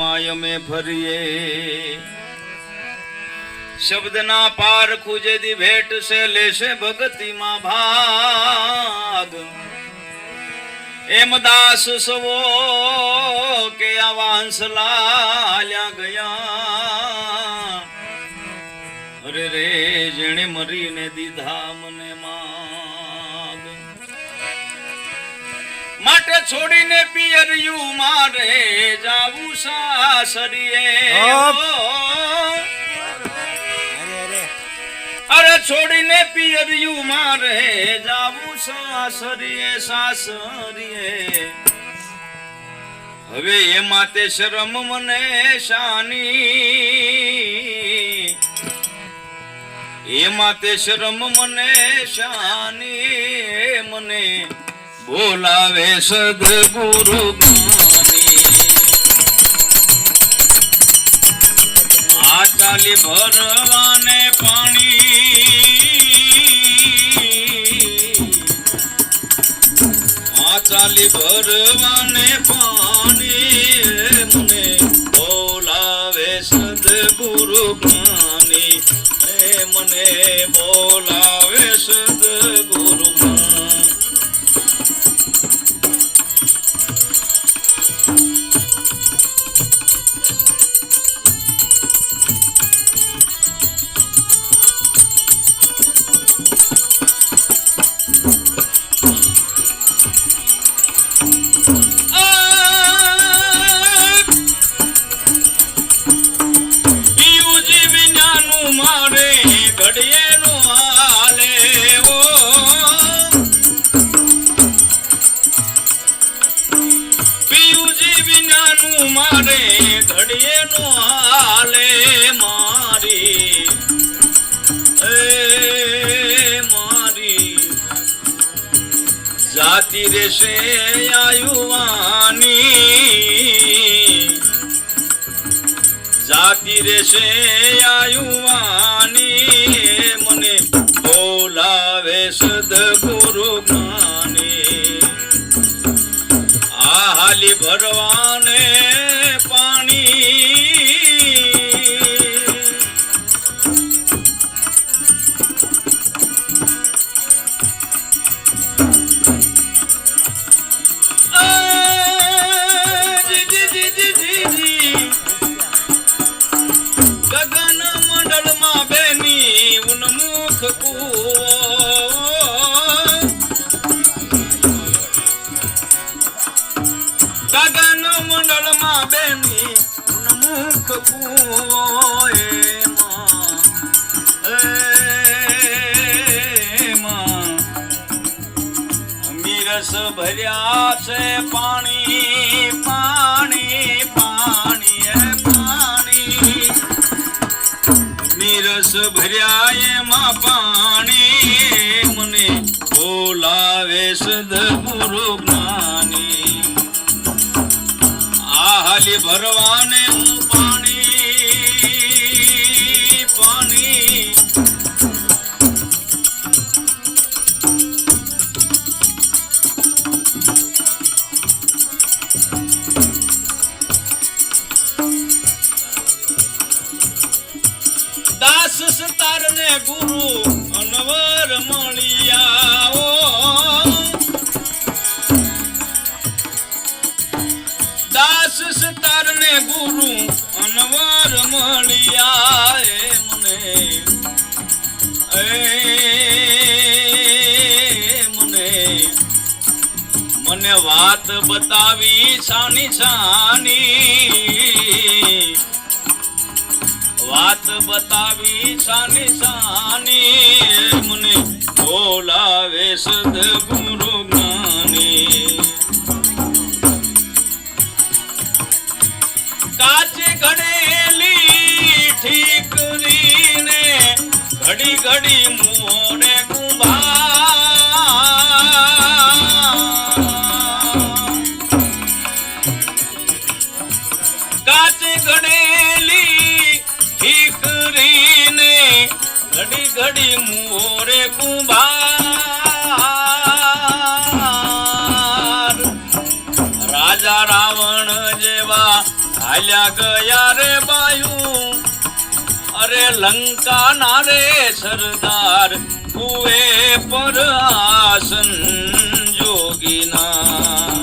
My ફરીએ. શબ્દના પાર ખુજેદી ભેટ છે, લેશે ભગતિમાં ભાગ. એમ દાસ સવો કે આ વાંસલાલ્યા ગયા. અરે રે, જેણે મરીને દીધા માટે છોડીને પિયરિયું મારે જાવું સાસરીએ. અરે છોડીને પિયરિયું મારે જાવું સાસરીએ સાસરીએ. હવે એ માતે શરમ મને શાની. એ માતે શરમ મને શાની મને બોલાવે સદગુરુ જ્ઞાની આ ચાલી ભરવાને પાણી. આ ચાલી ભરવાને પાણી મને બોલાવે સદગુરુ જ્ઞાની મને બોલાવે મારે નો હાલે મારી. એ મારી. જાતિ રેશે આયુવાની જાતિ રેશે આયુવાની કૂવો. ગગન મંડળમાં બેની એમાં એમાં અમીરસ ભર્યા છે પાણી પાણી. નીરસ ભર્યા એમાં પાણી. મને બોલાવે સદગુરુ જ્ઞાની. આ હાલી ભરવાને હું દાસ સતાર ને ગુરુ અનવર મળિયા દાસ તારને ગુરુ અનવર મળિયા મને. મને. મને વાત બતાવી સાની સાની વાત બતાવી સાની સાની મને બોલાવે સદગુરુ જ્ઞાની. કાચે ઘડેલી ઠીકરીને ઘડી ઘડી ઘડી મોરે કુંભાર. રાજા રાવણ જેવા હાલ્યા ગયા રે બાયું. અરે લંકા ના રે સરદાર કુએ પર આસન જોગીના.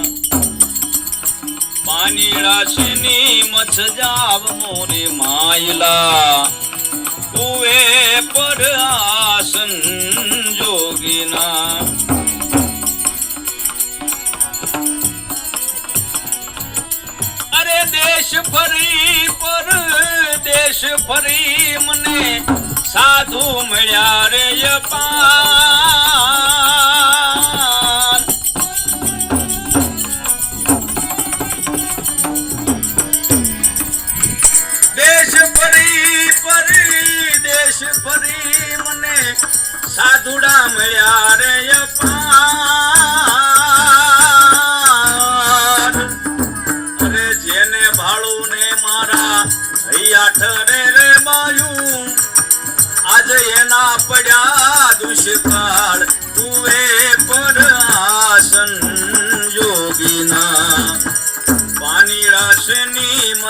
પાનીડા સિની મછ જાવ મોરે માયલા. કુએ પર આસન જોગીના અરે દેશ ફરી પર દેશ ફરી મને સાધુ મળ્યા રે યપાન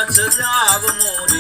યોગીના પાણી રાશની